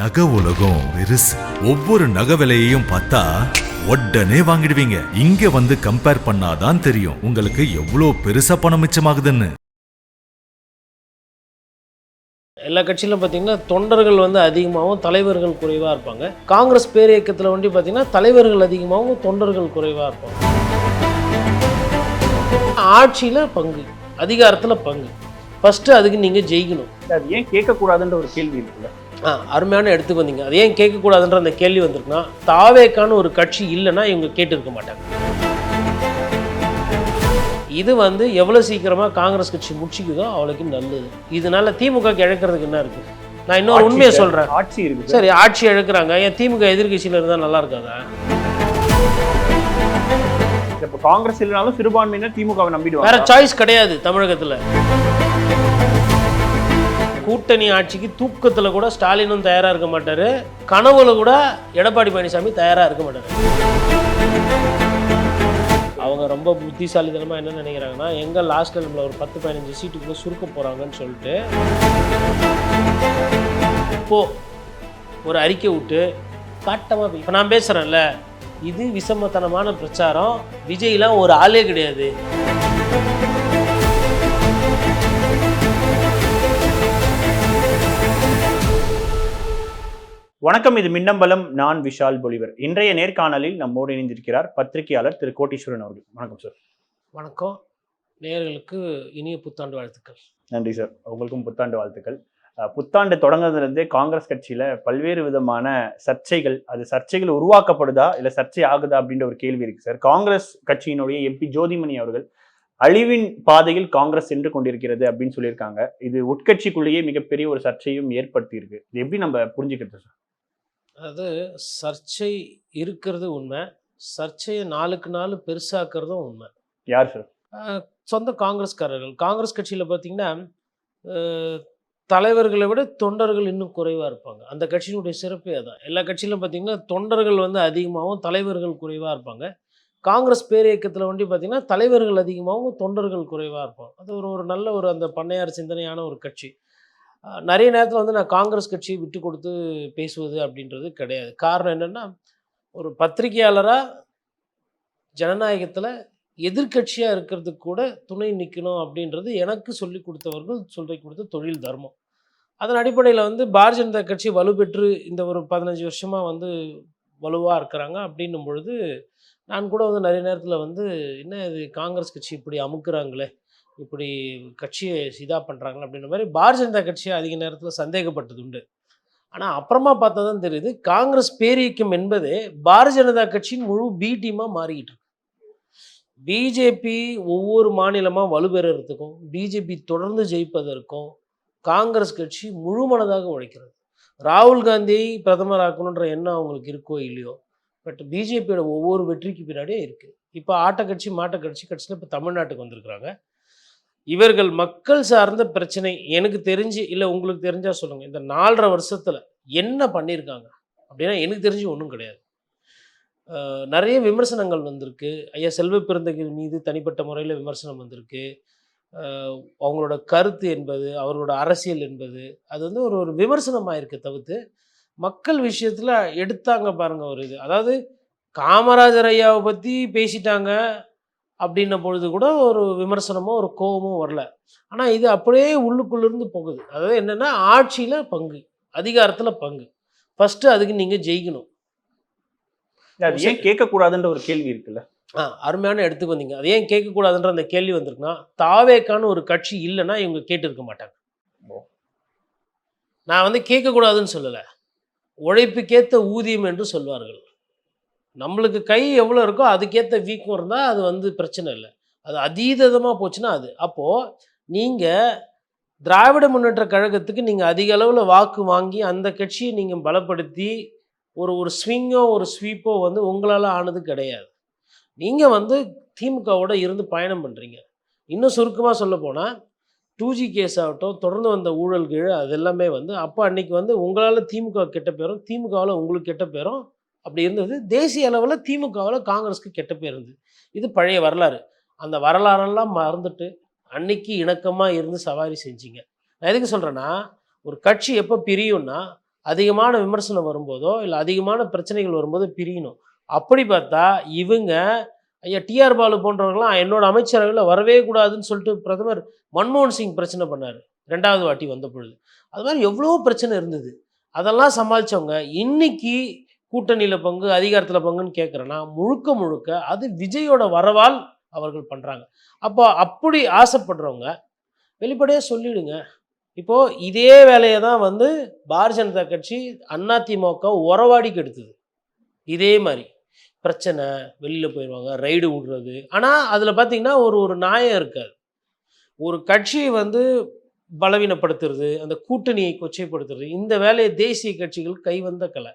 நகை உலகம் பெருசு. ஒவ்வொரு நகை விலையையும் பார்த்தா உடனே வாங்கிடுவீங்க. இங்க வந்து கம்பேர் பண்ணாதான் தெரியும் உங்களுக்கு எவ்வளவு பெருசா பணம் மிச்சமாகுதுன்னு. எல்லா கட்சியிலும் பார்த்தீங்கன்னா தொண்டர்கள் வந்து அதிகமாகவும் தலைவர்கள் குறைவாக இருப்பாங்க. காங்கிரஸ் பேரியக்கத்தில் வந்து பார்த்தீங்கன்னா தலைவர்கள் அதிகமாகவும் தொண்டர்கள் குறைவாக இருப்பாங்க. ஆட்சியில் பங்கு அதிகாரத்தில் பங்கு. ஃபஸ்ட்டு அதுக்கு நீங்கள் ஜெயிக்கணும். அது ஏன் கேட்கக்கூடாதுன்ற ஒரு கேள்வி இருக்குல்ல? ஆ அருமையான இடத்துக்கு வந்தீங்க அது ஏன் கேட்கக்கூடாதுன்ற அந்த கேள்வி வந்திருக்குன்னா தாவேக்கான ஒரு கட்சி இல்லைன்னா இவங்க கேட்டிருக்க மாட்டாங்க. இது வந்து எவ்வளோ சீக்கிரமாக காங்கிரஸ் கட்சி முடிச்சுக்குதோ அவளுக்கு நல்லது. இதனால திமுக இழக்கிறதுக்கு என்ன இருக்கு? நான் இன்னொரு உண்மையை சொல்கிறேன் ஆட்சி இருக்கு. சரி ஆட்சி இழக்கிறாங்க. ஏன் திமுக எதிர்கட்சியில் இருந்தால் நல்லா இருக்காதா? இப்ப காங்கிரஸ் இல்லைனாலும் சிறுபான்மையினர் திமுகவை வேற நம்பிடுவாங்க சாய்ஸ் கிடையாது தமிழகத்தில். கூட்டணி ஆட்சிக்கு தூக்கத்தில் கூட ஸ்டாலினும் தயாராக இருக்க மாட்டார். கனவுல கூட எடப்பாடி பழனிசாமி தயாராக இருக்க மாட்டார். அவங்க ரொம்ப புத்திசாலித்தனமாக என்ன நினைக்கிறாங்கன்னா எங்கே லாஸ்ட்டில் நம்மள ஒரு பத்து பதினஞ்சு சீட்டுக்குள்ளே சுருக்க போகிறாங்கன்னு சொல்லிட்டு இப்போது ஒரு அறிக்கை விட்டு காட்டமாக இப்போ நான் பேசுகிறேன்ல இது விசமத்தனமான பிரச்சாரம். விஜய்லாம் ஒரு ஆளே கிடையாது. வணக்கம் இது மின்னம்பலம். நான் விஷால் பொலிவர். இன்றைய நேர்காணலில் நம்மோடு இணைந்திருக்கிறார் பத்திரிகையாளர் திரு கோட்டீஸ்வரன் அவர்கள். வணக்கம் சார். வணக்கம். நேயர்களுக்கு இனிய புத்தாண்டு வாழ்த்துக்கள். நன்றி சார். உங்களுக்கும் புத்தாண்டு வாழ்த்துக்கள். புத்தாண்டு தொடங்குறதுலேருந்தே காங்கிரஸ் கட்சியில பல்வேறு விதமான சர்ச்சைகள் அது சர்ச்சைகள் உருவாக்கப்படுதா இல்ல சர்ச்சை ஆகுதா அப்படின்ற ஒரு கேள்வி இருக்கு சார். காங்கிரஸ் கட்சியினுடைய எம்பி ஜோதிமணி அவர்கள் அழிவின் பாதையில் காங்கிரஸ் சென்று கொண்டிருக்கிறது அப்படின்னு சொல்லியிருக்காங்க. இது உட்கட்சிக்குள்ளேயே மிகப்பெரிய ஒரு சர்ச்சையும் ஏற்படுத்தி இருக்கு இது எப்படி நம்ம புரிஞ்சுக்கிறது சார்? அதாவது சர்ச்சை இருக்கிறது உண்மை சர்ச்சையை நாளுக்கு நாள் பெருசாக்குறதும் உண்மை. யார் சார்? சொந்த காங்கிரஸ்காரர்கள். காங்கிரஸ் கட்சியில் பார்த்தீங்கன்னா தலைவர்களை விட தொண்டர்கள் இன்னும் குறைவாக இருப்பாங்க. அந்த கட்சியினுடைய சிறப்பே அதான். எல்லா கட்சியிலும் பார்த்தீங்கன்னா தொண்டர்கள் வந்து அதிகமாகவும் தலைவர்கள் குறைவாக இருப்பாங்க. காங்கிரஸ் பேரியக்கத்தில் வந்து பார்த்தீங்கன்னா தலைவர்கள் அதிகமாகவும் தொண்டர்கள் குறைவாக இருப்பாங்க. அது ஒரு ஒரு நல்ல ஒரு அந்த பண்ணையார் சிந்தனையான ஒரு கட்சி. நிறைய நேரத்தில் வந்து நான் காங்கிரஸ் கட்சியை விட்டு கொடுத்து பேசுவது அப்படின்றது கிடையாது. காரணம் என்னென்னா ஒரு பத்திரிகையாளராக ஜனநாயகத்தில் எதிர்க்கட்சியாக இருக்கிறதுக்கு கூட துணை நிற்கணும் அப்படின்றது எனக்கு சொல்லி கொடுத்தவர்கள் சொல்லி கொடுத்த தொழில் தர்மம். அதன் அடிப்படையில் வந்து பாரதிய ஜனதா கட்சி வலுப்பெற்று இந்த ஒரு பதினஞ்சு வருஷமாக வந்து வலுவாக இருக்கிறாங்க. அப்படின்னும் பொழுது நான் கூட வந்து நிறைய நேரத்தில் வந்து என்ன இது காங்கிரஸ் கட்சி இப்படி அமுக்குறாங்களே? இப்படி கட்சியை இதாக பண்ணுறாங்க அப்படின்ற மாதிரி பாரதிய ஜனதா கட்சியை அதிக நேரத்தில் சந்தேகப்பட்டது உண்டு. ஆனால் அப்புறமா பார்த்தா தான் தெரியுது காங்கிரஸ் பேரியக்கம் என்பதே பாரதிய ஜனதா கட்சியின் முழு பி டீமாக மாறிக்கிட்டு இருக்கு. பிஜேபி ஒவ்வொரு மாநிலமாக வலுப்பெறறதுக்கும் பிஜேபி தொடர்ந்து ஜெயிப்பதற்கும் காங்கிரஸ் கட்சி முழு மனதாக உழைக்கிறது. ராகுல் காந்தியை பிரதமர் ஆக்கணுன்ற எண்ணம் அவங்களுக்கு இருக்கோ இல்லையோ பட் பிஜேபியோட ஒவ்வொரு வெற்றிக்கு பின்னாடியே இருக்குது இப்போ ஆட்ட கட்சி மாட்ட கட்சி கட்சியில் இப்போ தமிழ்நாட்டுக்கு வந்திருக்கிறாங்க. இவர்கள் மக்கள் சார்ந்த பிரச்சனை எனக்கு தெரிஞ்சு இல்லை உங்களுக்கு தெரிஞ்சால் சொல்லுங்கள் இந்த நாலரை வருஷத்தில் என்ன பண்ணியிருக்காங்க அப்படின்னா எனக்கு தெரிஞ்சு ஒன்றும் கிடையாது. நிறைய விமர்சனங்கள் வந்திருக்கு. ஐயா செல்வ பிறந்தகிரி மீது தனிப்பட்ட முறையில் விமர்சனம் வந்திருக்கு. அவங்களோட கருத்து என்பது அவர்களோட அரசியல் என்பது அது வந்து ஒரு ஒரு விமர்சனமாக இருக்கு தவிர்த்து மக்கள் விஷயத்தில் எடுத்தாங்க பாருங்கள் ஒரு இது. அதாவது காமராஜர் ஐயாவை பற்றி பேசிட்டாங்க. அப்படின்ன பொழுது கூட ஒரு விமர்சனமோ ஒரு கோபமோ வரல. ஆனால் இது அப்படியே உள்ளுக்குள்ளேருந்து போகுது. அதாவது என்னென்னா ஆட்சியில் பங்கு அதிகாரத்தில் பங்கு. ஃபஸ்ட்டு அதுக்கு நீங்கள் ஜெயிக்கணும். அது ஏன் கேட்கக்கூடாதுன்ற ஒரு கேள்வி இருக்குல்ல? ஆ அருமையான இடத்துக்கு வந்தீங்க. அது ஏன் கேட்கக்கூடாதுன்ற அந்த கேள்வி வந்திருக்குன்னா தாவேக்கான ஒரு கட்சி இல்லைன்னா இவங்க கேட்டிருக்க மாட்டாங்க. நான் வந்து கேட்கக்கூடாதுன்னு சொல்லலை. உழைப்புக்கேற்ற ஊதியம் என்று சொல்வார்கள். நம்மளுக்கு கை எவ்வளோ இருக்கோ அதுக்கேற்ற வீக்கம் இருந்தால் அது வந்து பிரச்சனை இல்லை. அது அதீதமாக போச்சுன்னா அது. அப்போது நீங்கள் திராவிட முன்னேற்ற கழகத்துக்கு நீங்கள் அதிக அளவில் வாக்கு வாங்கி அந்த கட்சியை நீங்கள் பலப்படுத்தி ஒரு ஒரு ஸ்விங்கோ ஒரு ஸ்வீப்போ வந்து உங்களால் ஆனது கிடையாது. நீங்கள் வந்து திமுகவோட இருந்து பயணம் பண்ணுறீங்க இன்னும் சுருக்கமாக சொல்ல போனால் டூ ஜி கேஸ் ஆகட்டும் தொடர்ந்து வந்த ஊழல் கீழ் அது எல்லாமே வந்து அப்போ அன்னைக்கு வந்து உங்களால் திமுக கெட்ட பேரும் திமுகவில் உங்களுக்கு கெட்ட பேரும் அப்படி இருந்தது. தேசிய அளவில் திமுகவில் காங்கிரஸ்க்கு கெட்ட பேர் இருந்தது. இது பழைய வரலாறு. அந்த வரலாறெல்லாம் மறந்துட்டு அன்னைக்கு இணக்கமாக இருந்து சவாரி செஞ்சீங்க. நான் எதுக்கு சொல்கிறேன்னா ஒரு கட்சி எப்போ பிரியும்னா அதிகமான விமர்சனம் வரும்போதோ இல்லை அதிகமான பிரச்சனைகள் வரும்போதோ பிரியணும். அப்படி பார்த்தா இவங்க ஐயா டிஆர் பாலு போன்றவர்கள்லாம் என்னோட அமைச்சரவையில் வரவே கூடாதுன்னு சொல்லிட்டு பிரதமர் மன்மோகன் சிங் பிரச்சனை பண்ணார். ரெண்டாவது வாட்டி வந்த பொழுது. அது மாதிரி எவ்வளோ பிரச்சனை இருந்தது. அதெல்லாம் சமாளித்தவங்க இன்னைக்கு கூட்டணியில் பங்கு அதிகாரத்தில் பங்குன்னு கேட்குறேன்னா முழுக்க முழுக்க அது விஜயோட வரவால் அவர்கள் பண்ணுறாங்க அப்போ அப்படி ஆசைப்படுறவங்க வெளிப்படையாக சொல்லிடுங்க. இப்போது இதே வேலையை தான் வந்து பாரதிய ஜனதா கட்சி அதிமுக உறவாடிக்கு எடுத்தது இதே மாதிரி. பிரச்சனை வெளியில் போயிடுவாங்க ரைடு விடுறது. ஆனால் அதில் பார்த்திங்கன்னா ஒரு ஒரு நியாயம் இருக்காது. ஒரு கட்சியை வந்து பலவீனப்படுத்துறது அந்த கூட்டணியை கொச்சைப்படுத்துறது இந்த வேலையை தேசிய கட்சிகள் கைவந்த கலை.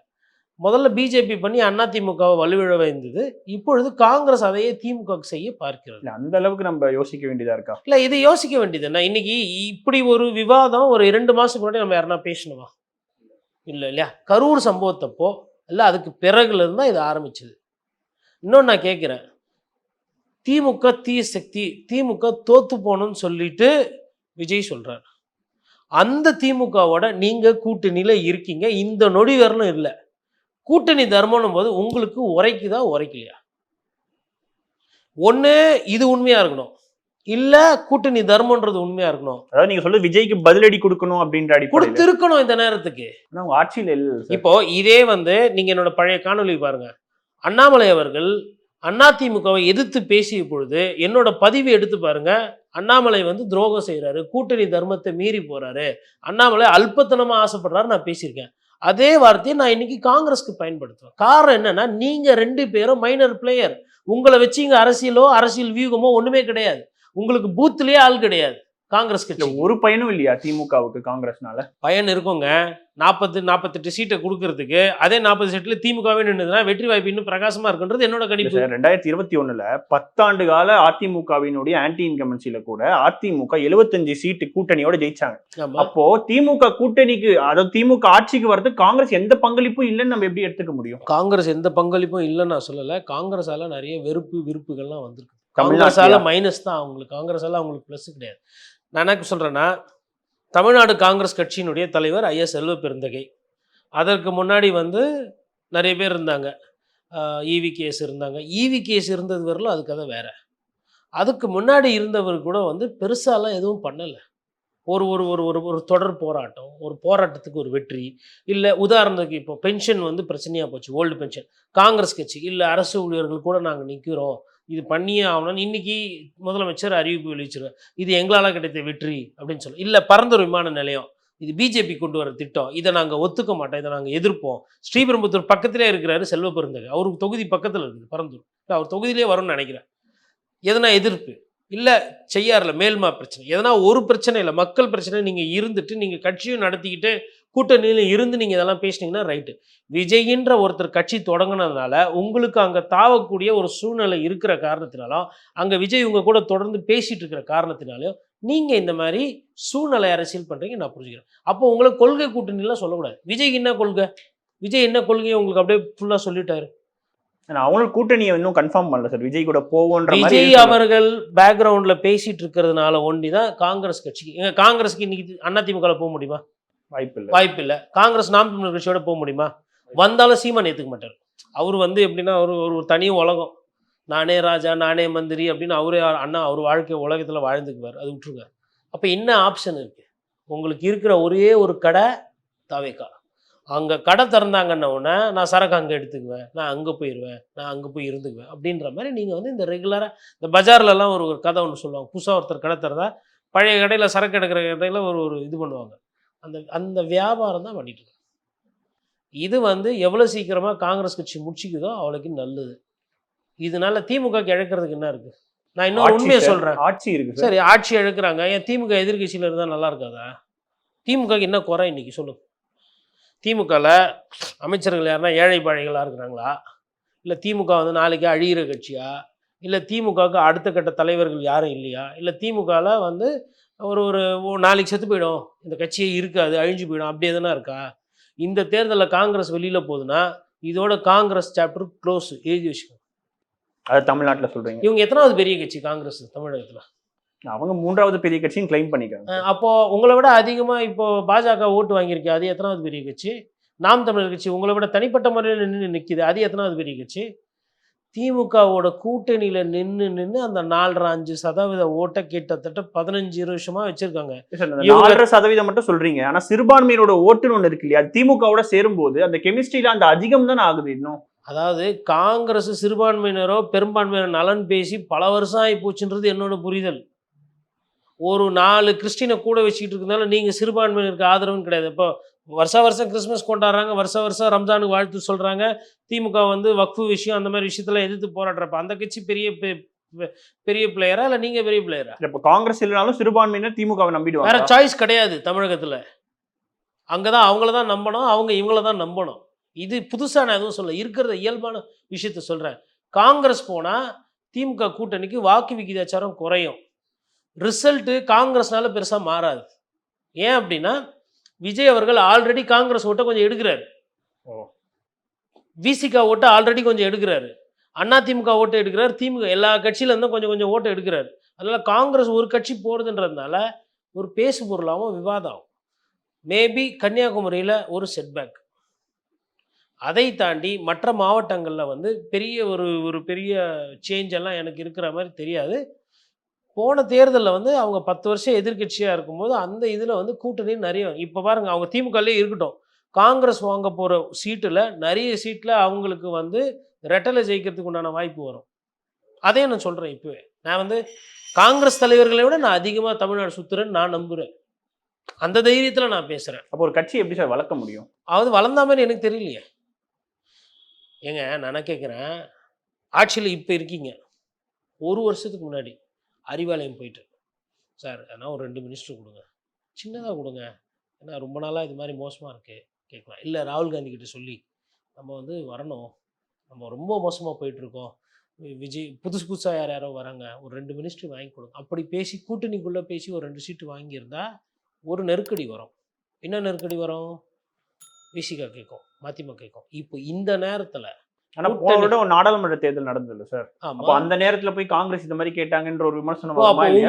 முதல்ல பிஜேபி பண்ணி அதிமுகவை வலுவிழ வைந்தது. இப்பொழுது காங்கிரஸ் அதையே திமுக செய்ய பார்க்கிறது. அந்த அளவுக்கு நம்ம யோசிக்க வேண்டியதா இருக்கா? இல்லை இதை யோசிக்க வேண்டியது என்ன? இன்னைக்கு இப்படி ஒரு விவாதம் ஒரு இரண்டு மாதத்துக்கு முன்னாடி நம்ம யாருன்னா பேசணுமா? இல்லை இல்லையா? கரூர் சம்பவத்தப்போ இல்லை அதுக்கு பிறகுல இருந்தால் இது ஆரம்பிச்சது. இன்னொன்று நான் கேட்குறேன் திமுக தீய சக்தி திமுக தோத்து போகணும்னு சொல்லிட்டு விஜய் சொல்றார். அந்த திமுகவோட நீங்கள் கூட்டணியில் இருக்கீங்க. இந்த நொடி வரலும் இல்லை. கூட்டணி தர்மம்னும் போது உங்களுக்கு உரைக்குதா உரைக்கலையா? ஒன்று இது உண்மையாக இருக்கணும். இல்லை கூட்டணி தர்மன்றது உண்மையாக இருக்கணும். அதாவது நீங்க சொல்றது விஜய்க்கு பதிலடி கொடுக்கணும் அப்படின்ற அடிப்படையில். கொடுத்திருக்கணும் இந்த நேரத்துக்கு. அவங்க ஆட்சியில் இல்ல இப்போ இதே வந்து நீங்க என்னோட பழைய காணொளி பாருங்க. அண்ணாமலை அவர்கள் அதிமுகவை எதிர்த்து பேசிய பொழுது என்னோட பதிவை எடுத்து பாருங்க. அண்ணாமலை வந்து துரோகம் செய்றாரு கூட்டணி தர்மத்தை மீறி போறாரு. அண்ணாமலை அல்பத்தனமா ஆசைப்படுறாரு நான் பேசியிருக்கேன். அதே வார்த்தையை நான் இன்னைக்கு காங்கிரஸ்க்கு பயன்படுத்துவேன் காரணம் என்னன்னா நீங்க ரெண்டு பேரும் மைனர் பிளேயர் உங்களை வச்சு இங்கே அரசியலோ அரசியல் வியூகமோ ஒன்றுமே கிடையாது. உங்களுக்கு பூத்துலேயே ஆள் கிடையாது. காங்கிரஸ் கட்சி. ஒரு பயனும் இல்லையா திமுகவுக்கு காங்கிரஸ்னால? பயன் இருக்குங்க. நாற்பது நாற்பத்தெட்டு சீட்டை கொடுக்கறதுக்கு அதே நாற்பது சீட்டில் திமுகவே நின்றுதுன்னா வெற்றி வாய்ப்பு இன்னும் பிரகாசமா இருக்குன்றது என்னோட கணிப்பு. ரெண்டாயிரத்தி இருபத்தி ஒண்ணுல பத்தாண்டு கால அதிமுகவினுடைய ஆன்டி இன்கமன்சில கூட அதிமுக 75 சீட்டு கூட்டணியோட ஜெயிச்சாங்க. அப்போ திமுக கூட்டணிக்கு அதாவது திமுக ஆட்சிக்கு வர்றதுக்கு காங்கிரஸ் எந்த பங்களிப்பும் இல்லைன்னு நம்ம எப்படி எடுத்துக்க முடியும்? காங்கிரஸ் எந்த பங்களிப்பும் இல்லைன்னு நான் சொல்லலை. காங்கிரஸால நிறைய வெறுப்பு விருப்புகள்லாம் வந்திருக்கு? காங்கிரஸால மைனஸ் தான். அவங்களுக்கு காங்கிரஸால அவங்களுக்கு ப்ளஸ் கிடையாது. நான் என்ன சொல்கிறேன்னா தமிழ்நாடு காங்கிரஸ் கட்சியினுடைய தலைவர் ஐஎஸ் செல்வ பெருந்தகை. அதற்கு முன்னாடி வந்து நிறைய பேர் இருந்தாங்க. ஈவி கேஸ் இருந்தாங்க. ஈவி கேஸ் இருந்தது வரலும் அது கதை வேறு. அதுக்கு முன்னாடி இருந்தவர் கூட வந்து பெருசாலாம் எதுவும் பண்ணலை. ஒரு ஒரு ஒரு ஒரு ஒரு தொடர் போராட்டம் ஒரு போராட்டத்துக்கு ஒரு வெற்றி. இல்லை உதாரணத்துக்கு இப்போ பென்ஷன் வந்து பிரச்சனையாக போச்சு ஓல்டு பென்ஷன். காங்கிரஸ் கட்சி இல்லை அரசு ஊழியர்கள் கூட நாங்கள் நிற்கிறோம் இது பண்ணியே ஆகணும்னு இன்னைக்கு முதலமைச்சர் அறிவிப்பு வெளியிச்சிருக்கார் இது எங்களால் கிடைத்த வெற்றி அப்படின்னு சொல்லி. இல்லை பரந்தூர் விமான நிலையம். இது பிஜேபி கொண்டு வர திட்டம். இதை நாங்கள் ஒத்துக்க மாட்டோம். இதை நாங்கள் எதிர்ப்போம். ஸ்ரீபெரும்புத்தூர் பக்கத்திலே இருக்கிறாரு செல்வ பெருந்தகை. அவருக்கு தொகுதி பக்கத்தில் இருக்குது பரந்தூர். இல்லை அவர் தொகுதியிலே வரும்னு நினைக்கிறேன். எதனா எதிர்ப்பு? இல்லை செய்யார்ல மேல்மா பிரச்சனை. எதனா ஒரு பிரச்சனை இல்லை. மக்கள் பிரச்சனை நீங்கள் இருந்துட்டு நீங்கள் கட்சியும் நடத்திக்கிட்டு கூட்டணியில் இருந்து நீங்கள் இதெல்லாம் பேசுனீங்கன்னா ரைட்டு விஜயின்ற ஒருத்தர் கட்சி தொடங்கினதுனால உங்களுக்கு அங்கே தாவக்கூடிய ஒரு சூழ்நிலை இருக்கிற காரணத்தினாலும் அங்கே விஜய் உங்க கூட தொடர்ந்து பேசிட்டு இருக்கிற காரணத்தினாலும் நீங்கள் இந்த மாதிரி சூழ்நிலை அரசியல் பண்ணுறீங்க நான் புரிஞ்சுக்கிறேன். அப்போ உங்களை கொள்கை கூட்டணிலாம் சொல்லக்கூடாது. விஜய்க்கு என்ன கொள்கை? விஜய் என்ன கொள்கையை உங்களுக்கு அப்படியே ஃபுல்லாக சொல்லிட்டாரு. அவங்களும் கூட்டணியை இன்னும் கன்ஃபார்ம் பண்ணல சார் விஜய் கூட போவோன்ற விஜய். அவர்கள் பேக்ரவுண்ட்ல பேசிட்டு இருக்கிறதுனால ஒண்டி தான் காங்கிரஸ் கட்சிக்கு எங்க காங்கிரஸ்க்கு இன்னைக்கு அதிமுக போக முடியுமா? வாய்ப்பு இல்லை வாய்ப்பு இல்லை காங்கிரஸ் நாம் தமிழர் கட்சியோட போக முடியுமா? வந்தாலும் சீமான் ஏற்றுக்க மாட்டார். அவர் வந்து எப்படின்னா ஒரு ஒரு தனி உலகம். நானே ராஜா நானே மந்திரி அப்படின்னு அவரே அண்ணா அவர் வாழ்க்கை உலகத்தில் வாழ்ந்துக்குவார். அது விட்டுருங்க அப்போ என்ன ஆப்ஷன் இருக்குது உங்களுக்கு இருக்கிற ஒரே ஒரு கடை தவேக்கா. அங்கே கடை திறந்தாங்கன்ன உடனே நான் சரக்கு அங்கே எடுத்துக்குவேன் நான் அங்கே போயிடுவேன் நான் அங்கே போய் இருந்துக்குவேன் அப்படின்ற மாதிரி நீங்கள் வந்து இந்த ரெகுலராக இந்த பஜார்லலாம் ஒரு ஒரு கதை ஒன்று சொல்லுவாங்க. புதுசாக ஒருத்தர் கடை திறந்தா பழைய கடையில் சரக்கு எடுக்கிற கடையில் ஒரு ஒரு இது பண்ணுவாங்க. அந்த அந்த வியாபாரம் தான் பண்ணிட்டு இது வந்து எவ்வளோ சீக்கிரமாக காங்கிரஸ் கட்சி முடிச்சுக்குதோ அவளுக்கு நல்லது. இதனால திமுக இழக்கிறதுக்கு என்ன இருக்கு? நான் ஆட்சி உண்மையை சார், சொல்றேன். ஆட்சி இருக்கு சார். ஆட்சி இழக்கிறாங்க. ஏன் திமுக எதிர்கட்சியில் இருந்தால் நல்லா இருக்காதா? திமுகக்கு என்ன குறை இன்னைக்கு சொல்லுங்க. திமுகவில் அமைச்சர்கள் யாருன்னா ஏழை பாழைகளாக இருக்கிறாங்களா? இல்லை திமுக வந்து நாளைக்கு அழியிற கட்சியா? இல்லை திமுகவுக்கு அடுத்த கட்ட தலைவர்கள் யாரும் இல்லையா? இல்லை திமுகவில் வந்து ஒரு ஒரு நாளைக்கு செத்து போயிடும். இந்த கட்சியே இருக்காது அழிஞ்சு போயிடும். அப்படி எதுனா இருக்கா? இந்த தேர்தலில் காங்கிரஸ் வெளியில் போகுதுன்னா இதோட காங்கிரஸ் சாப்டர் க்ளோஸ் எழுதி வச்சுக்கோங்க. அது தமிழ்நாட்டுல சொல்றீங்க. இவங்க எத்தனாவது பெரிய கட்சி காங்கிரஸ் தமிழகத்தில்? அவங்க மூன்றாவது பெரிய கட்சின்னு கிளைம் பண்ணிக்கிறாங்க. அஹ் அப்போ உங்களை விட அதிகமாக இப்போ பாஜக ஓட்டு வாங்கியிருக்கு அது எத்தனாவது பெரிய கட்சி? நாம் தமிழர் கட்சி உங்களை விட தனிப்பட்ட முறையில் நின்று நிற்கிது அது எத்தனாவது பெரிய கட்சி? திமுகவோட கூட்டணியில் நின்று நின்று அந்த நாலரை அஞ்சு சதவீத ஓட்டை கிட்டத்தட்ட பதினஞ்சு வருஷமா வச்சிருக்காங்க. சதவீதம் மட்டும் சொல்றீங்க. ஆனா சிறுபான்மையினரோட ஓட்டுன்னு ஒண்ணு இருக்கு இல்லையா? திமுகவோட சேரும்போது அந்த கெமிஸ்ட்ரியில அந்த அதிகம் தானே ஆகுது இன்னும்? அதாவது காங்கிரஸ் சிறுபான்மையினரோ பெரும்பான்மையினர் நலன் பேசி பல வருஷம் ஆகி போச்சுன்றது என்னோட புரிதல். ஒரு நாலு கிறிஸ்டினை கூட வச்சுக்கிட்டு இருக்கனால நீங்கள் சிறுபான்மையினருக்கு ஆதரவுன்னு கிடையாது. இப்போ வருஷா வருஷம் கிறிஸ்மஸ் கொண்டாடுறாங்க வருஷா வருஷம் ரம்ஜானுக்கு வாழ்த்து சொல்கிறாங்க திமுக வந்து வக்ஃபு விஷயம் அந்த மாதிரி விஷயத்தில் எதிர்த்து போராடுறப்ப அந்த கட்சி பெரிய பெரிய பிளேயரா இல்லை நீங்கள் பெரிய பிளேயரா இப்ப காங்கிரஸ் இல்லைனாலும் சிறுபான்மையினர் திமுகவை வேற நம்பிடுவாங்க சாய்ஸ் கிடையாது தமிழகத்தில். அங்கே தான் அவங்கள தான் நம்பணும் அவங்க இவங்கள தான் நம்பணும். இது புதுசாக நான் எதுவும் சொல்ல இருக்கிறத இயல்பான விஷயத்த சொல்கிறேன் காங்கிரஸ் போனால் திமுக கூட்டணிக்கு வாக்கு விகிதாச்சாரம் குறையும். ரிசல்ட்டு காங்கிரஸ்னால பெருசாக மாறாது. ஏன் அப்படின்னா விஜய் அவர்கள் ஆல்ரெடி காங்கிரஸ் ஓட்டை கொஞ்சம் எடுக்கிறாரு. விசிகா ஓட்டை ஆல்ரெடி கொஞ்சம் எடுக்கிறாரு. அண்ணா திமுக ஓட்டை எடுக்கிறார் திமுக எல்லா கட்சியில இருந்தும் கொஞ்சம் கொஞ்சம் ஓட்டை எடுக்கிறாரு. அதனால காங்கிரஸ் ஒரு கட்சி போகிறதுன்றதுனால ஒரு பேசு பொருளாகவும் விவாதம் ஆகும் மேபி கன்னியாகுமரியில் ஒரு செட்பேக் அதை தாண்டி மற்ற மாவட்டங்களில் வந்து பெரிய ஒரு ஒரு பெரிய சேஞ்ச் எல்லாம் எனக்கு இருக்கிற மாதிரி தெரியாது. போன தேர்தலில் வந்து அவங்க பத்து வருஷம் எதிர்க்கட்சியாக இருக்கும்போது அந்த இதில் வந்து கூட்டணி நிறைய இப்போ பாருங்கள் அவங்க திமுகலே இருக்கட்டும். காங்கிரஸ் வாங்க போகிற சீட்டில் நிறைய சீட்டில் அவங்களுக்கு வந்து ரெட்டலை ஜெயிக்கிறதுக்கு உண்டான வாய்ப்பு வரும். அதே நான் சொல்கிறேன் இப்போவே. நான் வந்து காங்கிரஸ் தலைவர்களை விட நான் அதிகமாக தமிழ்நாடு சுற்றுறேன்னு நான் நம்புகிறேன் அந்த தைரியத்தில் நான் பேசுகிறேன் அப்போ ஒரு கட்சி எப்படி சார் வளர்க்க முடியும்? அது வளர்ந்த மாதிரி எனக்கு தெரியலையே. ஏங்க நான் கேட்குறேன் ஆட்சியில் இப்போ இருக்கீங்க. ஒரு வருஷத்துக்கு முன்னாடி. அறிவாலயம் போயிட்டு சார் ஆனால் ஒரு ரெண்டு மினிஸ்டர் கொடுங்க. சின்னதாக கொடுங்க. ஏன்னா ரொம்ப நாளாக இது மாதிரி மோசமாக இருக்கு கேட்கலாம். இல்லை ராகுல் காந்தி கிட்ட சொல்லி நம்ம வந்து வரணும். நம்ம ரொம்ப மோசமாக போயிட்டுருக்கோம். விஜய் புதுசு புதுசாக யார் யாரோ வராங்க. ஒரு ரெண்டு மினிஸ்டர் வாங்கி கொடுங்க. அப்படி பேசி கூட்டணிக்குள்ளே பேசி ஒரு ரெண்டு சீட்டு வாங்கியிருந்தா ஒரு நெருக்கடி வரும். என்ன நெருக்கடி வரும்? விசிகா கேட்கும் மதிமுக கேட்கும். இப்போ இந்த நேரத்தில் ஆனா போன கூட்டணி- வருடம் ஒரு நாடாளுமன்ற தேர்தல் நடந்தது சார். அப்போ அந்த நேரத்துல போய் காங்கிரஸ் இந்த மாதிரி கேட்டாங்கன்ற ஒரு விமர்சனம்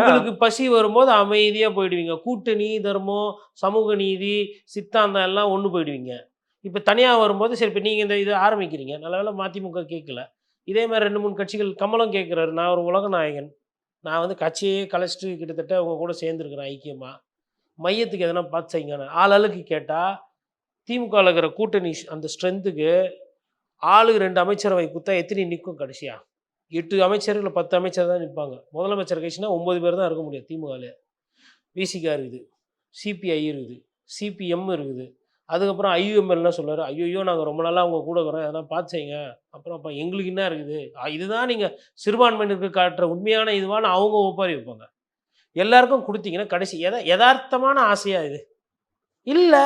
உங்களுக்கு பசி வரும்போது அமைதியாக போயிடுவீங்க. கூட்டணி தர்மம் சமூக நீதி சித்தாந்தம் எல்லாம் ஒன்று போயிடுவீங்க. இப்போ தனியாக வரும்போது சரி இப்போ நீங்கள் இந்த இதை ஆரம்பிக்கிறீங்க. நல்ல வேளை மதிமுக கேட்கல. இதே மாதிரி ரெண்டு மூணு கட்சிகள் கமலம் கேட்குறாரு. நான் ஒரு உலக நாயகன். நான் வந்து கட்சியே கலைச்சிட்டு கிட்டத்தட்ட அவங்க கூட சேர்ந்துருக்கிறேன் ஐக்கியமாக மையத்துக்கு எதனா பார்த்து செய்யுங்க ஆளாளுக்கு கேட்டால் திமுகவில் இருக்கிற கூட்டணி அந்த ஸ்ட்ரென்த்துக்கு ஆளுக்கு ரெண்டு அமைச்சரவை குத்தா எத்தனை நிற்கும் கடைசியாக எட்டு அமைச்சர்கள் பத்து அமைச்சர் தான் நிற்பாங்க முதலமைச்சர் கட்சினா ஒம்பது பேர் தான் இருக்க முடியும் திமுகவில் விசிகா இருக்குது சிபிஐ இருக்குது சிபிஎம் இருக்குது. அதுக்கப்புறம் ஐயுஎம்எல்னா சொல்லார் ஐயோ நாங்கள் ரொம்ப நாளாக அவங்க கூட வரோம் அதெல்லாம் பார்த்து செய்யுங்க. அப்புறம் அப்போ எங்களுக்கு என்ன இருக்குது? இதுதான் நீங்கள் சிறுபான்மையினருக்கு காட்டுற உண்மையான இதுவான அவங்க ஒப்பாரி வைப்பாங்க. எல்லாருக்கும் கொடுத்தீங்கன்னா கடைசி எதா யதார்த்தமான ஆசையாக இது? இல்லை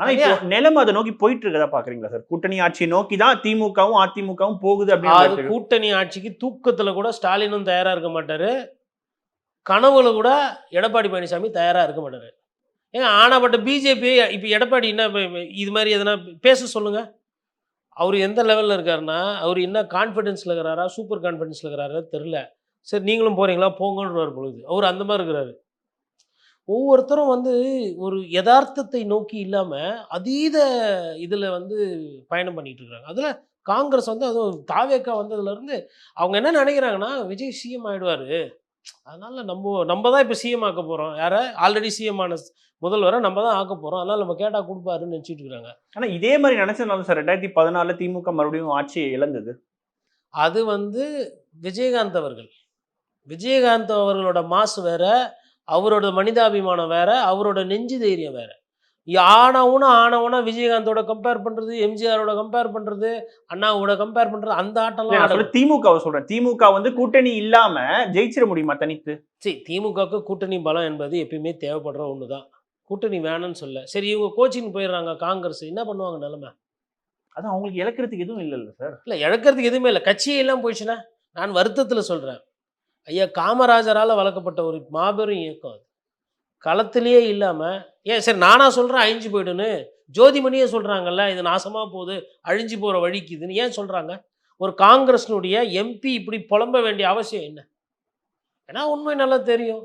ஆனா இப்போ நிலைமை அதை நோக்கி போயிட்டு இருக்கதா பாக்குறீங்களா சார்? கூட்டணி ஆட்சியை நோக்கி தான் திமுகவும் அதிமுகவும் போகுது அப்படின்னு கூட்டணி ஆட்சிக்கு தூக்கத்துல கூட ஸ்டாலினும் தயாரா இருக்க மாட்டாரு. கனவுல கூட எடப்பாடி பழனிசாமி தயாரா இருக்க மாட்டாரு. ஏங்க ஆனாப்பட்ட பிஜேபி இப்போ எடப்பாடி என்ன இது மாதிரி எதனா பேச சொல்லுங்க. அவர் எந்த லெவலில் இருக்காருன்னா அவர் என்ன கான்ஃபிடென்ஸில் இருக்கிறாரா சூப்பர் கான்ஃபிடென்ஸில் இருக்கிறாரா தெரில சரி நீங்களும் போகிறீங்களா போங்கன்ற பொழுது. அவர் அந்த மாதிரி இருக்கிறாரு. ஒவ்வொருத்தரும் வந்து ஒரு யதார்த்தத்தை நோக்கி இல்லாமல் அதீத இதில் வந்து பயணம் பண்ணிட்டு இருக்காங்க. அதில் காங்கிரஸ் வந்து அதுவும் தாவேக்கா வந்ததுலேருந்து அவங்க என்ன நினைக்கிறாங்கன்னா விஜய் சிஎம் ஆயிடுவாரு. அதனால நம்ம நம்ம தான் இப்போ சிஎம் ஆக்க போகிறோம் யாரை? ஆல்ரெடி சிஎம் ஆன முதல்வரை நம்ம தான் ஆக்க போகிறோம் அதனால நம்ம கேட்டால் கொடுப்பாருன்னு நினச்சிட்டு இருக்காங்க. ஆனா இதே மாதிரி நினைச்சதுனால சார் ரெண்டாயிரத்தி பதினாலுல திமுக மறுபடியும் ஆட்சியை இழந்தது. அது வந்து விஜயகாந்த் அவர்கள். விஜயகாந்த் அவர்களோட மாசு வேற. அவரோட மனிதாபிமானம் வேற அவரோட நெஞ்சு தைரியம் வேற. ஆனவுனா ஆனவுனா விஜயகாந்தோட கம்பேர் பண்றது எம்ஜிஆரோட கம்பேர் பண்றது அண்ணாவோட கம்பேர் பண்றது அந்த இல்ல, ஆட்டம்லாம் திமுகவை சொல்றேன். திமுக வந்து கூட்டணி இல்லாம ஜெயிச்சிட முடியுமா தனித்து? சரி திமுகவுக்கு கூட்டணி பலம் என்பது எப்பயுமே தேவைப்படுற ஒன்று தான் கூட்டணி வேணும்னு சொல்ல. சரி இவங்க கோச்சிங் போயிடுறாங்க காங்கிரஸ் என்ன பண்ணுவாங்க நிலைமை? அது அவங்களுக்கு இழக்கிறதுக்கு எதுவும் இல்லைல்ல சார். இல்லை இழக்கிறதுக்கு எதுவுமே இல்லை. கட்சியே எல்லாம் போயிடுச்சுன்னா நான் வருத்தத்தில் சொல்கிறேன் ஐயா காமராஜரால் வளர்க்கப்பட்ட ஒரு மாபெரும் இயக்கம் அது. களத்திலேயே இல்லாமல் ஏன் சரி நானாக சொல்கிறேன் அழிஞ்சு போயிடுன்னு ஜோதிமணியே சொல்கிறாங்கல்ல இது நாசமாக போகுது அழிஞ்சு போகிற வழிக்கு இதுன்னு ஏன் சொல்கிறாங்க ஒரு காங்கிரஸ்னுடைய எம்பி இப்படி புலம்ப வேண்டிய அவசியம் என்ன? ஏன்னா உண்மை நல்லா தெரியும்.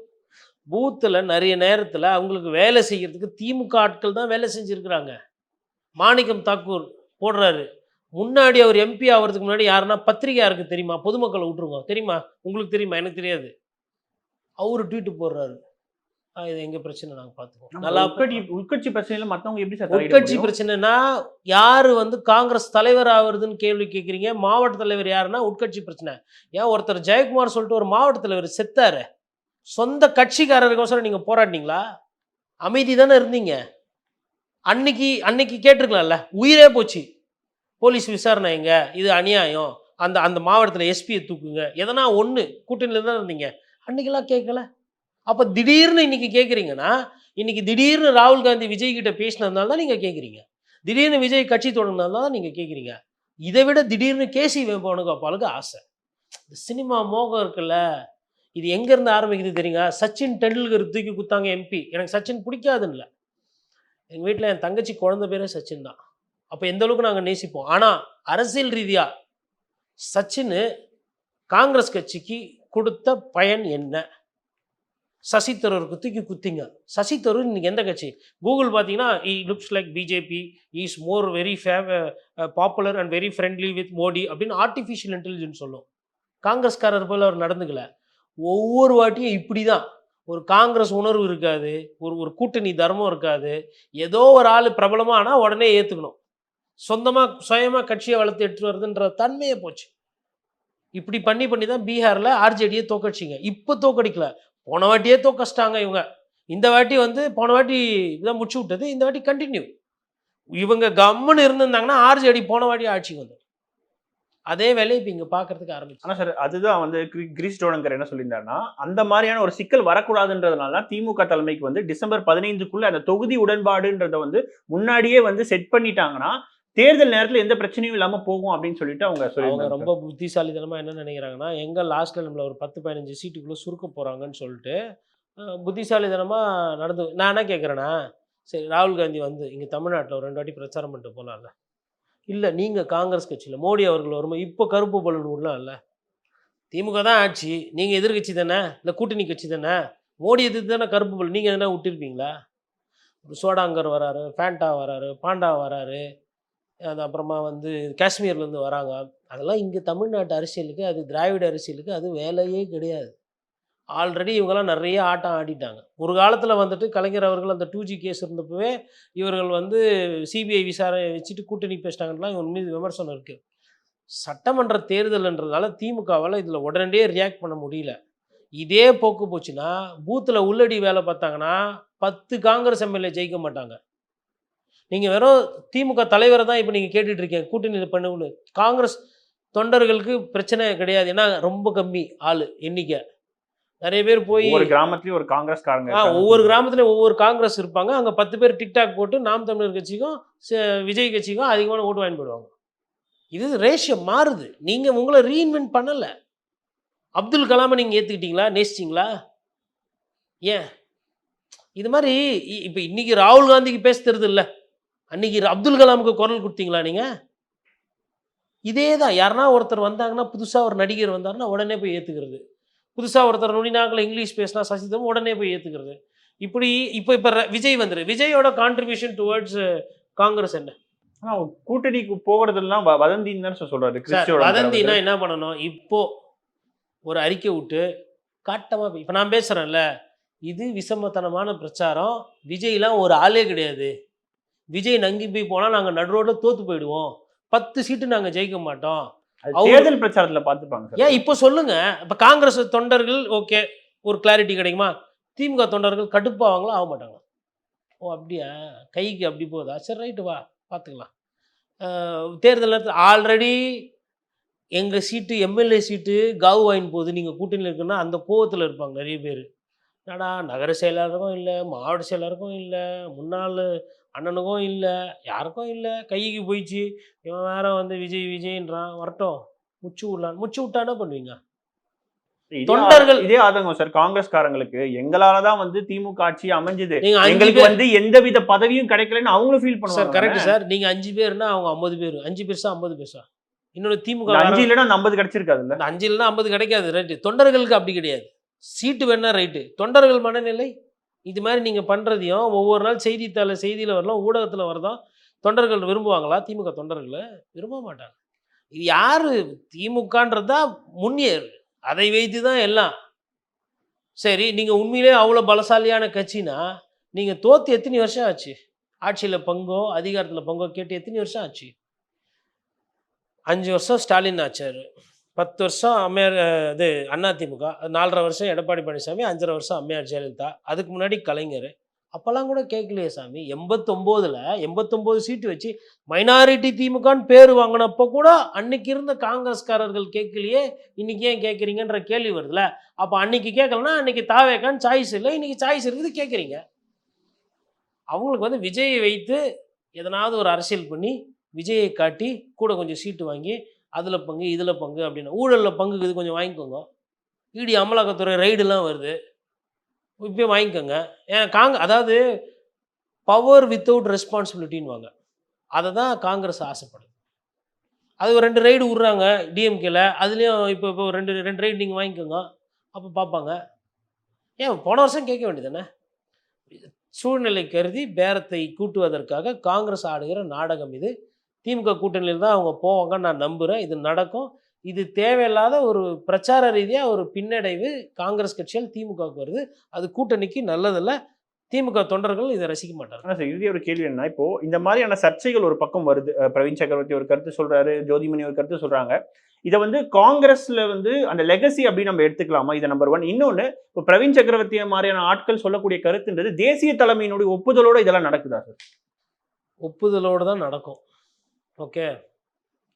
பூத்தில் நிறைய நேரத்தில் அவங்களுக்கு வேலை செய்கிறதுக்கு திமுக ஆட்கள் தான் வேலை செஞ்சுருக்கிறாங்க. மாணிக்கம் தாக்கூர் போடுறாரு. முன்னாடி அவர் எம்பி ஆகிறதுக்கு முன்னாடி யாருன்னா பத்திரிகையாருக்கு தெரியுமா? பொதுமக்களை விட்டுருங்க. தெரியுமா? உங்களுக்கு தெரியுமா? எனக்கு தெரியாது. அவர் ட்வீட் போடுறாரு. இது எங்க பிரச்சனை? நாங்க பார்த்துக்கோம் நல்லா உட்கட்சி உட்கட்சி பிரச்சனையில மத்தவங்க எப்படி சார் உட்கட்சி? பிரச்சனைனா யாரு வந்து காங்கிரஸ் தலைவர் ஆகுறதுன்னு கேள்வி கேட்குறீங்க மாவட்ட தலைவர் யாருன்னா உட்கட்சி பிரச்சனை. ஏன் ஒருத்தர் ஜெயக்குமார் சொல்லிட்டு ஒரு மாவட்ட தலைவர் செத்தாரு? சொந்த கட்சிக்காரருக்கோசரம் நீங்க போராடினீங்களா? அமைதி தானே இருந்தீங்க. அன்னைக்கு அன்னைக்கு கேட்டிருக்கலாம்ல. உயிரே போச்சு. போலீஸ் விசாரணை எங்க இது அநியாயம். அந்த அந்த மாவட்டத்தில் எஸ்பியை தூக்குங்க. எதனா ஒன்று கூட்டணியில் தான் இருந்தீங்க. அன்னைக்கெல்லாம் கேட்கல அப்போ திடீர்னு இன்னைக்கு கேட்குறீங்கன்னா இன்னைக்கு திடீர்னு ராகுல் காந்தி விஜய் கிட்ட பேசினதுனால தான் நீங்கள் கேட்குறீங்க திடீர்னு விஜய் கட்சி தொடங்கினால தான் நீங்கள் கேட்குறீங்க இதை விட திடீர்னு கேசி வேணுகோபாலுக்கு ஆசை. இந்த சினிமா மோகம் இருக்குல்ல இது எங்கேருந்து ஆரம்பிக்குது தெரியுங்க சச்சின் டெண்டுல்கர் தூக்கி குத்தாங்க எம்பி எனக்கு சச்சின் பிடிக்காதுன்னு இல்லை. எங்கள் வீட்டில் என் தங்கச்சி குழந்த பேரே சச்சின் தான். அப்போ எந்த அளவுக்கு நாங்கள் நேசிப்போம்? ஆனால் அரசியல் ரீதியாக சச்சின் காங்கிரஸ் கட்சிக்கு கொடுத்த பயன் என்ன? சசி தரூருக்கு தூக்கி குத்திங்க. சசி தரூர் இன்னைக்கு எந்த கட்சி? கூகுள் பார்த்தீங்கன்னா it looks like BJP is more very fav popular and very friendly with Modi அப்படின்னு ஆர்டிஃபிஷியல் இன்டெலிஜென்ஸ் சொல்லும். காங்கிரஸ்காரர் போல் அவர் நடந்துக்கல. ஒவ்வொரு வாட்டியும் இப்படி தான் ஒரு காங்கிரஸ் உணர்வு இருக்காது. ஒரு ஒரு கூட்டணி தர்மம் இருக்காது. ஏதோ ஒரு ஆள் பிரபலமாக ஆனால் உடனே ஏற்றுக்கணும் சொந்தமாக சுயமாக கட்சியை வளர்த்து எட்டு வருதுன்ற தன்மையே போச்சு. இப்படி பண்ணி பண்ணி தான் பீகாரில் ஆர்ஜேடியை தோக்கடிச்சிங்க. இப்போ தோக்கடிக்கல. போன வாட்டியே தோக்கச்சிட்டாங்க இவங்க. இந்த வாட்டி வந்து போன வாட்டி இதான் முடிச்சு விட்டது. இந்த வாட்டி கண்டினியூ இவங்க கம்முன்னு இருந்திருந்தாங்கன்னா ஆர்ஜேடி போன வாட்டி ஆட்சிக்கு வந்து அதே வேலையை இப்போ இங்கே பார்க்கறதுக்கு ஆரம்பிச்சு. ஆனால் சார் அதுதான் வந்து கிரி- கிரீஷ் டோடங்கர் என்ன சொல்லியிருந்தாருன்னா அந்த மாதிரியான ஒரு சிக்கல் வரக்கூடாதுன்றதுனால தான் திமுக தலைமைக்கு வந்து டிசம்பர் பதினைந்துக்குள்ளே அந்த தொகுதி உடன்பாடுன்றத வந்து முன்னாடியே வந்து செட் பண்ணிட்டாங்கன்னா தேர்தல் நேரத்துல எந்த பிரச்சனையும் இல்லாம போகும் அப்படின்னு சொல்லிட்டு அவங்க அவங்க ரொம்ப புத்திசாலித்தனமாக என்ன நினைக்கிறாங்கன்னா எங்க லாஸ்ட்ல நம்மள ஒரு பத்து பதினஞ்சு சீட்டுக்குள்ளே சுருக்க போகிறாங்கன்னு சொல்லிட்டு புத்திசாலித்தனமாக நடந்து நான் என்ன கேட்குறேன்னா சரி ராகுல் காந்தி வந்து இங்கே தமிழ்நாட்டில் ஒரு ரெண்டு வாட்டி பிரச்சாரம் பண்ணிட்டு போகலாம்ல இல்லை நீங்கள் காங்கிரஸ் கட்சியில் மோடி அவர்கள் வரும்போது இப்போ கருப்பு பலன் விடலாம் இல்லை. திமுக தான் ஆட்சி நீங்கள் எதிர்கட்சி தானே இல்லை கூட்டணி கட்சி தானே மோடி எதிர்த்து தானே கருப்பு பலன் நீங்கள் எதனா விட்டுருப்பீங்களா? ஒரு சோடாங்கர் வராரு ஃபேண்டா வராரு பாண்டா வராரு அது அப்புறமா வந்து காஷ்மீர்லேருந்து வராங்க. அதெல்லாம் இங்கே தமிழ்நாட்டு அரசியலுக்கு அது திராவிட அரசியலுக்கு அது வேலையே கிடையாது. ஆல்ரெடி இவங்கெல்லாம் நிறைய ஆட்டம் ஆடிட்டாங்க. ஒரு காலத்தில் வந்துட்டு கலைஞர் அவர்கள் அந்த டூ ஜி கேஸ் இருந்தப்பவே இவர்கள் வந்து சிபிஐ விசாரணை வச்சுட்டு கூட்டணி பேசிட்டாங்கலாம் இவங்க மீது விமர்சனம் இருக்குது சட்டமன்ற தேர்தல்ன்றதால திமுகவால் இதில் உடனடியே ரியாக்ட் பண்ண முடியல. இதே போக்கு போச்சுன்னா பூத்தில் உள்ளடி வேலை பார்த்தாங்கன்னா பத்து காங்கிரஸ் எம்எல்ஏ ஜெயிக்க மாட்டாங்க. நீங்கள் வெறும் திமுக தலைவரை தான் இப்போ நீங்கள் கேட்டுட்டு இருக்கீங்க. கூட்டணியில் பண்ணுன்னு காங்கிரஸ் தொண்டர்களுக்கு பிரச்சனை கிடையாது. ஏன்னா ரொம்ப கம்மி ஆள் எண்ணிக்கை. நிறைய பேர் போய் ஒவ்வொரு கிராமத்துலயும் ஒரு காங்கிரஸ்காரங்க ஆ. ஒவ்வொரு கிராமத்துலையும் ஒவ்வொரு காங்கிரஸ் இருப்பாங்க. அங்கே பத்து பேர் டிக்டாக் போட்டு நாம் தமிழர் கட்சிக்கும் விஜய் கட்சிக்கும் அதிகமான ஓட்டு வாங்கி போயிடுவாங்க. இது ரேஷியோ மாறுது. நீங்கள் உங்களை ரீஇன்வென்ட் பண்ணலை. அப்துல் கலாமை நீங்கள் ஏற்றுக்கிட்டீங்களா நேசிச்சிங்களா? ஏன்? இது மாதிரி இப்போ இன்னைக்கு ராகுல் காந்திக்கு பேச தெரியுது இல்லை அன்னைக்கு அப்துல் கலாமுக்கு குரல் கொடுத்தீங்களா நீங்கள் இதே தான் யாருன்னா ஒருத்தர் வந்தாங்கன்னா புதுசாக ஒரு நடிகர் வந்தாருன்னா உடனே போய் ஏற்றுக்கிறது புதுசாக ஒருத்தர் நுனிநாக்கில் இங்கிலீஷ் பேசினா சசிதம் உடனே போய் ஏற்றுக்கிறது இப்படி இப்போ இப்போ விஜய் வந்துரு. விஜயோட கான்ட்ரிபியூஷன் டுவர்ட்ஸ் காங்கிரஸ் என்ன? ஆனா கூட்டணிக்கு போகிறதெல்லாம் வதந்தின்னு தானே சார் சொல்றாரு சார் கிறிஸ்டியோட வதந்தினா என்ன பண்ணணும்? இப்போ ஒரு அறிக்கை விட்டு காட்டமாக இப்போ நான் பேசுகிறேன்ல இது விஷமத்தனமான பிரச்சாரம். விஜய்லாம் ஒரு ஆளே கிடையாது. விஜய் நங்கி போய் போனால் நாங்கள் நடுரோட தோத்து போயிடுவோம். பத்து சீட்டு நாங்கள் ஜெயிக்க மாட்டோம். தேர்தல் பிரச்சாரத்துல பாத்துப்பாங்க சார். ஏன் இப்போ சொல்லுங்க. இப்போ காங்கிரஸ் தொண்டர்கள் ஓகே ஒரு கிளாரிட்டி கிடைக்குமா? திமுக தொண்டர்கள் கடுப்பாவாங்களா ஆக மாட்டாங்க. ஓ அப்படியா? கைக்கு அப்படி போகுதா? சரி ரைட்டு வா பார்த்துக்கலாம். தேர்தல் நேரத்தில் ஆல்ரெடி எங்கள் சீட்டு எம்எல்ஏ சீட்டு காவு வாங்கி போகுது நீங்கள் கூட்டணியில் இருக்குன்னா அந்த கோவத்தில் இருப்பாங்க நிறைய பேர். என்னடா நகர செயலாளருக்கும் இல்லை மாவட்ட செயலாளருக்கும் இல்லை முன்னாள் அண்ணனுக்கும் இல்லை யாருக்கும் இல்லை. கைக்கு போயிடுச்சு இவன் வேற வந்து விஜய் விஜய்ன்றான். வரட்டும். முச்சு விடலான் முச்சு விட்டா என்ன பண்ணுவீங்க? தொண்டர்கள்- இதே ஆதங்கம் சார் காங்கிரஸ்காரங்களுக்கு எங்களாலதான் வந்து திமுக ஆட்சி அமைஞ்சது. எங்களுக்கு வந்து எந்தவித பதவியும் கிடைக்கலன்னு அவங்களும் ஃபீல் சார் பண்ணுவாங்க. கரெக்ட் சார் நீங்க அஞ்சு பேர்னா அவங்க ஐம்பது பேர். அஞ்சு பேர்ஸா ஐம்பது பேர்ஸா இன்னொன்று திமுக அஞ்சு இல்லைன்னா ஐம்பது கிடைச்சிருக்காதுல்ல? இந்த அஞ்சு இல்லைன்னா ஐம்பது கிடைக்காது. ரைட்டு தொண்டர்களுக்கு அப்படி கிடையாது. சீட்டு வேணா ரைட்டு தொண்டர்கள் மனநிலை? இது மாதிரி நீங்கள் பண்ணுறதையும் ஒவ்வொரு நாள் செய்தித்தாள செய்தியில் வரலாம் ஊடகத்தில் வரதும் தொண்டர்கள் விரும்புவாங்களா? திமுக தொண்டர்களை விரும்ப மாட்டாங்க. இது யார்? திமுகன்றது தான் முன்னியர் அதை வைத்து தான் எல்லாம். சரி நீங்கள் உண்மையிலே அவ்வளோ பலசாலியான கட்சினா நீங்கள் தோத்து எத்தனை வருஷம் ஆச்சு? ஆட்சியில் பங்கோ அதிகாரத்தில் பங்கோ கேட்டு எத்தனை வருஷம் ஆச்சு? அஞ்சு வருஷம் ஸ்டாலின் ஆச்சார். பத்து வருஷம் அம்மையார் இது அதிமுக நாலரை வருஷம் எடப்பாடி பழனிசாமி அஞ்சரை வருஷம் அம்மையார் ஜெயலலிதா அதுக்கு முன்னாடி கலைஞர். அப்போல்லாம் கூட கேட்கலையே சாமி. எண்பத்தொம்போதில் எண்பத்தொம்போது சீட்டு வச்சு மைனாரிட்டி திமுகன்னு பேர் வாங்கினப்போ கூட அன்னைக்கு இருந்த காங்கிரஸ்காரர்கள் கேட்கலையே இன்றைக்கி ஏன் கேட்குறீங்கன்ற கேள்வி வருதுல்ல அப்போ அன்னைக்கு கேட்கலன்னா அன்னைக்கு தாவேக்கான்னு சாய்ஸ் இல்லை இன்றைக்கி சாய்ஸ் இருக்குது கேட்குறீங்க. அவங்களுக்கு வந்து விஜயை வைத்து எதனாவது ஒரு அரசியல் பண்ணி விஜயை காட்டி கூட கொஞ்சம் சீட்டு வாங்கி அதில் பங்கு இதில் பங்கு அப்படின்னு. ஊழலில் பங்கு இது கொஞ்சம் வாங்கிக்கோங்க. இடி அமலாக்கத்துறை ரைடுலாம் வருது. இப்போ வாங்கிக்கோங்க. ஏன் காங்க அதாவது பவர் வித்தவுட் ரெஸ்பான்சிபிலிட்டின்னு வாங்க அதை தான் காங்கிரஸ் ஆசைப்படுது. அது ஒரு ரெண்டு ரைடு விட்றாங்க டிஎம்கேல அதுலேயும் இப்போ இப்போ ரெண்டு ரெண்டு ரைடு நீங்கள் வாங்கிக்கோங்க. அப்போ பார்ப்பாங்க. ஏன் போன வருஷம் கேட்க வேண்டியதானே சூழ்நிலை கருதி பேரத்தை கூட்டுவதற்காக காங்கிரஸ் ஆடுகிற நாடகம் இது. திமுக கூட்டணியில் தான் அவங்க போவாங்கன்னு நான் நம்புகிறேன் இது நடக்கும். இது தேவையில்லாத ஒரு பிரச்சார ரீதியாக ஒரு பின்னடைவு காங்கிரஸ் கட்சியால் திமுகவுக்கு வருது. அது கூட்டணிக்கு நல்லதில்ல. திமுக தொண்டர்கள் இதை ரசிக்க மாட்டாங்க. சார் இறுதி ஒரு கேள்வி என்ன இப்போ இந்த மாதிரியான சர்ச்சைகள் ஒரு பக்கம் வருது. பிரவீன் சக்கரவர்த்தி ஒரு கருத்து சொல்றாரு ஜோதிமணி ஒரு கருத்து சொல்றாங்க. இதை வந்து காங்கிரஸ்ல வந்து அந்த லெகசி அப்படின்னு நம்ம எடுத்துக்கலாமா? இது நம்பர் ஒன் இன்னொன்னு இப்போ பிரவீன் சக்கரவர்த்தி மாதிரியான ஆட்கள் சொல்லக்கூடிய கருத்துன்றது தேசிய தலைமையினுடைய ஒப்புதலோட இதெல்லாம் நடக்குதா சார்? ஒப்புதலோடு தான் நடக்கும். ஓகே.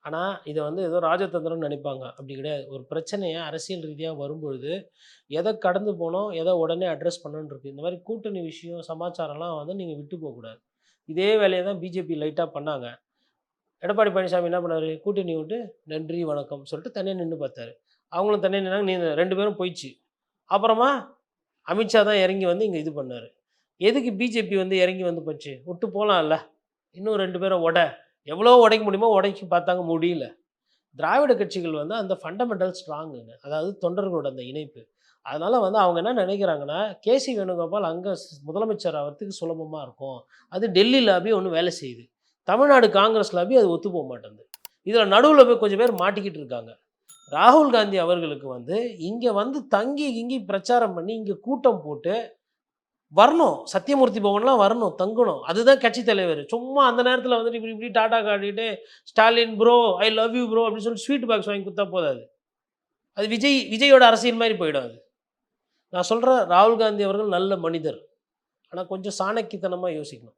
ஆனால் இதை வந்து ஏதோ ராஜதந்திரம்னு நினைப்பாங்க. அப்படி கிடையாது. ஒரு பிரச்சனையை அரசியல் ரீதியாக வரும்பொழுது எதை கடந்து போனோம் எதை உடனே அட்ரஸ் பண்ணணும்னு இருக்குது இந்த மாதிரி கூட்டணி விஷயம் சமாச்சாரம்லாம் வந்து நீங்கள் விட்டு போகக்கூடாது இதே வேலையை தான் பிஜேபி லைட்டாக பண்ணாங்க. எடப்பாடி பழனிசாமி என்ன பண்ணார்? கூட்டணி விட்டு நன்றி வணக்கம் சொல்லிட்டு தனியாக நின்று பார்த்தாரு. அவங்களும் தனியாக நின்னாங்க. நீ ரெண்டு பேரும் போயிடுச்சு அப்புறமா அமித்ஷா தான் இறங்கி வந்து இங்கே இது பண்ணார். எதுக்கு பிஜேபி வந்து இறங்கி வந்து போச்சு? விட்டு போகலாம்ல இன்னும் ரெண்டு பேரும் உட. எவ்வளோ உடைக்க முடியுமோ உடைக்கி பார்த்தாங்க முடியல. திராவிட கட்சிகள் வந்து அந்த ஃபண்டமெண்டல் ஸ்ட்ராங்குங்க அதாவது தொண்டர்களோட அந்த இணைப்பு. அதனால் வந்து அவங்க என்ன நினைக்கிறாங்கன்னா கேசி வேணுகோபால் அங்கே முதலமைச்சர் ஆகிறதுக்கு சுலபமாக இருக்கும். அது டெல்லி லாபி ஒன்று வேலை செய்யுது. தமிழ்நாடு காங்கிரஸ் லாபி அது ஒத்து போக மாட்டேங்குது இதில் நடுவில் போய் கொஞ்சம் பேர் மாட்டிக்கிட்டு இருக்காங்க. ராகுல் காந்தி அவர்களுக்கு வந்து இங்கே வந்து தங்கி இங்கி பிரச்சாரம் பண்ணி இங்கே கூட்டம் போட்டு வரணும். சத்தியமூர்த்தி பவன்லாம் வரணும் தங்கணும். அதுதான் கட்சி தலைவர். சும்மா அந்த நேரத்தில் வந்துட்டு இப்படி இப்படி டாடா காட்டிட்டு Stalin bro I love you bro அப்படின்னு சொல்லி ஸ்வீட் பாக்ஸ் வாங்கி கொடுத்தா போதாது. அது விஜய் விஜயோட அரசியல் மாதிரி போயிடும் அது நான் சொல்கிறேன் ராகுல் காந்தி அவர்கள் நல்ல மனிதர். ஆனால் கொஞ்சம் சாணக்கித்தனமாக யோசிக்கணும்.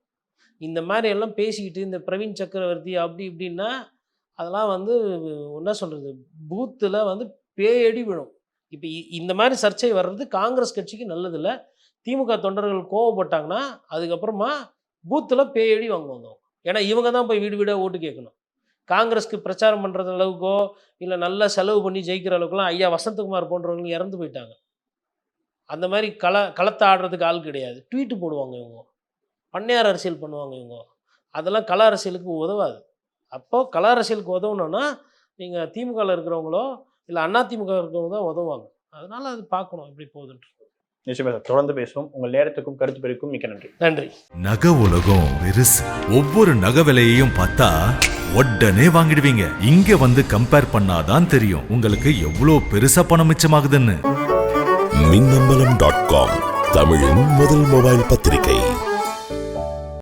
இந்த மாதிரி எல்லாம் பேசிக்கிட்டு இந்த பிரவீன் சக்கரவர்த்தி அப்படி இப்படின்னா அதெல்லாம் வந்து என்ன சொல்கிறது பூத்தில் வந்து பேயடி விழும். இப்போ இந்த மாதிரி சர்ச்சை வர்றது காங்கிரஸ் கட்சிக்கு நல்லதில்லை. திமுக தொண்டர்கள் கோவப்பட்டாங்கன்னா அதுக்கப்புறமா பூத்தில் பேயடி வாங்குவாங்க அவங்க. ஏன்னா இவங்க தான் போய் வீடு வீடாக ஓட்டு கேட்கணும். காங்கிரஸ்க்கு பிரச்சாரம் பண்ணுறது அளவுக்கோ இல்லை நல்லா செலவு பண்ணி ஜெயிக்கிற அளவுக்குலாம் ஐயா வசந்தகுமார் போன்றவங்க இறந்து போயிட்டாங்க. அந்த மாதிரி கள களத்தை ஆடுறதுக்கு ஆள் கிடையாது. ட்வீட்டு போடுவாங்க இவங்க. பண்ணையார் அரசியல் பண்ணுவாங்க இவங்க. அதெல்லாம் கல அரசியலுக்கு உதவாது. அப்போது கல அரசியலுக்கு உதவணும்னா நீங்கள் திமுகவில் இருக்கிறவங்களோ இல்லை அண்ணா திமுக இருக்கிறவங்க தான் உதவுவாங்க அதனால் அது பார்க்கணும். எப்படி போகுதுன்ட்டு. நிச்சயமா சார். தொடர்ந்து பேசுவோம். உங்கள் நேரத்துக்கும் கருத்து பெருக்கும் மிக்க நன்றி. நன்றி. நகை உலகம் பெருசு. ஒவ்வொரு நகை விலையையும் பார்த்தா உடனே வாங்கிடுவீங்க. இங்க வந்து கம்பேர் பண்ணாதான் தெரியும். உங்களுக்கு எவ்வளோ பெருசா பணம் மிச்சமாகுதுன்னு. மின்னம்பலம் டாட் காம் தமிழின் முதல் மொபைல் பத்திரிகை.